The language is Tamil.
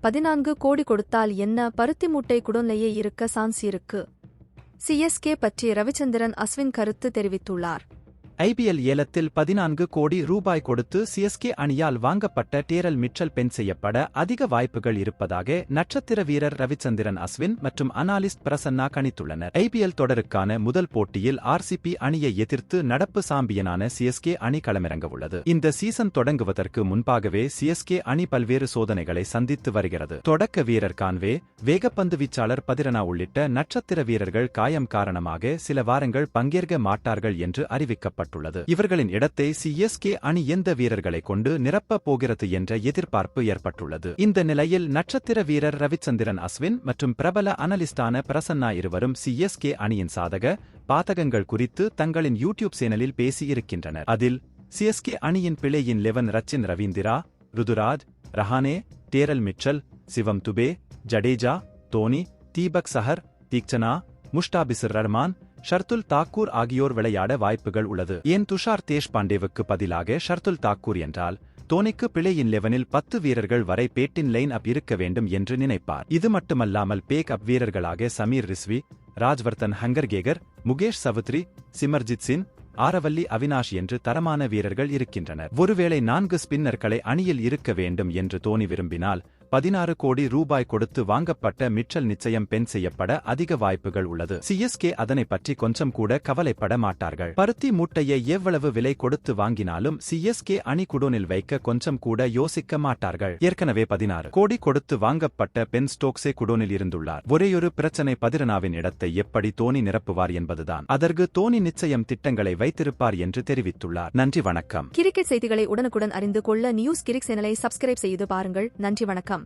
பதினான்கு கோடி கொடுத்தால் என்ன? பருத்தி மூட்டை குடோன்லேயே இருக்க சான்ஸ் இருக்கு. சிஎஸ்கே பற்றி ரவிச்சந்திரன் அஸ்வின் கருத்து தெரிவித்துள்ளார். ஐபிஎல் ஏலத்தில் பதினான்கு கோடி ரூபாய் கொடுத்து சிஎஸ்கே அணியால் வாங்கப்பட்ட டேரல் மிச்சல் பென் செய்யப்பட அதிக வாய்ப்புகள் இருப்பதாக நட்சத்திர வீரர் ரவிச்சந்திரன் அஸ்வின் மற்றும் அனாலிஸ்ட் பிரசன்னா கணித்துள்ளனர். ஐபிஎல் தொடருக்கான முதல் போட்டியில் ஆர்சிபி அணியை எதிர்த்து நடப்பு சாம்பியனான சிஎஸ்கே அணி களமிறங்கவுள்ளது. இந்த சீசன் தொடங்குவதற்கு முன்பாகவே சிஎஸ்கே அணி பல்வேறு சோதனைகளை சந்தித்து வருகிறது. தொடக்க வீரர் கான்வே வேகப்பந்து வீச்சாளர் பதிரனா உள்ளிட்ட நட்சத்திர வீரர்கள் காயம் காரணமாக சில வாரங்கள் பங்கேற்க மாட்டார்கள் என்று அறிவிக்கப்பட்டுள்ளது. இவர்களின் இடத்தை சிஎஸ்கே அணி எந்த வீரர்களை கொண்டு நிரப்பப் போகிறது என்ற எதிர்பார்ப்பு ஏற்பட்டுள்ளது. இந்த நிலையில் நட்சத்திர வீரர் ரவிச்சந்திரன் அஸ்வின் மற்றும் பிரபல அனலிஸ்டான பிரசன்னா இருவரும் சிஎஸ்கே அணியின் சாதக பாதகங்கள் குறித்து தங்களின் யூடியூப் சேனலில் பேசியிருக்கின்றனர். அதில் சிஎஸ்கே அணியின் பிழையின் eleven Rachin Ravindra Ruturaj Rahane Daryl Mitchell Shivam Dube Jadeja Dhoni Deepak Chahar Theekshana Mustafizur Rahman Shardul Thakur ஆகியோர் விளையாட வாய்ப்புகள் உள்ளது. ஏன் துஷார் தேஷ்பாண்டேவுக்கு பதிலாக ஷர்துல் தாக்கூர் என்றால் தோனிக்கு பிழையின் லெவனில் பத்து வீரர்கள் வரை பேட்டின் லைன் அப் இருக்க வேண்டும் என்று நினைப்பார். இது மட்டுமல்லாமல் பேக் அப் வீரர்களாக சமீர் ரிஸ்வி ராஜ்வர்தன் ஹங்கர்கேகர் முகேஷ் சவுத்ரி சிமர்ஜித் சிங் ஆரவல்லி அவினாஷ் என்று தரமான வீரர்கள் இருக்கின்றனர். ஒருவேளை நான்கு ஸ்பின்னர்களை அணியில் இருக்க வேண்டும் என்று தோனி விரும்பினால் பதினாறு கோடி ரூபாய் கொடுத்து வாங்கப்பட்ட மிச்சல் நிச்சயம் பெண் செய்யப்பட அதிக வாய்ப்புகள் உள்ளது. சிஎஸ்கே அதனை பற்றி கொஞ்சம் கூட கவலைப்பட மாட்டார்கள். பருத்தி மூட்டையை எவ்வளவு விலை கொடுத்து வாங்கினாலும் சிஎஸ்கே அணி குடோனில் வைக்க கொஞ்சம் கூட யோசிக்க மாட்டார்கள். ஏற்கனவே பதினாறு கோடி கொடுத்து வாங்கப்பட்ட பென் ஸ்டோக்ஸே குடோனில் இருந்துள்ளார். ஒரேயொரு பிரச்சனை பதிரனாவின் இடத்தை எப்படி தோனி நிரப்புவார் என்பதுதான். அதற்கு தோனி நிச்சயம் திட்டங்களை வைத்திருப்பார் என்று தெரிவித்துள்ளார். நன்றி வணக்கம். கிரிக்கெட் செய்திகளை உடனுக்குடன் அறிந்து கொள்ள நியூஸ் கிரிக் சேனலை சப்ஸ்கிரைப் செய்து பாருங்கள். நன்றி வணக்கம்.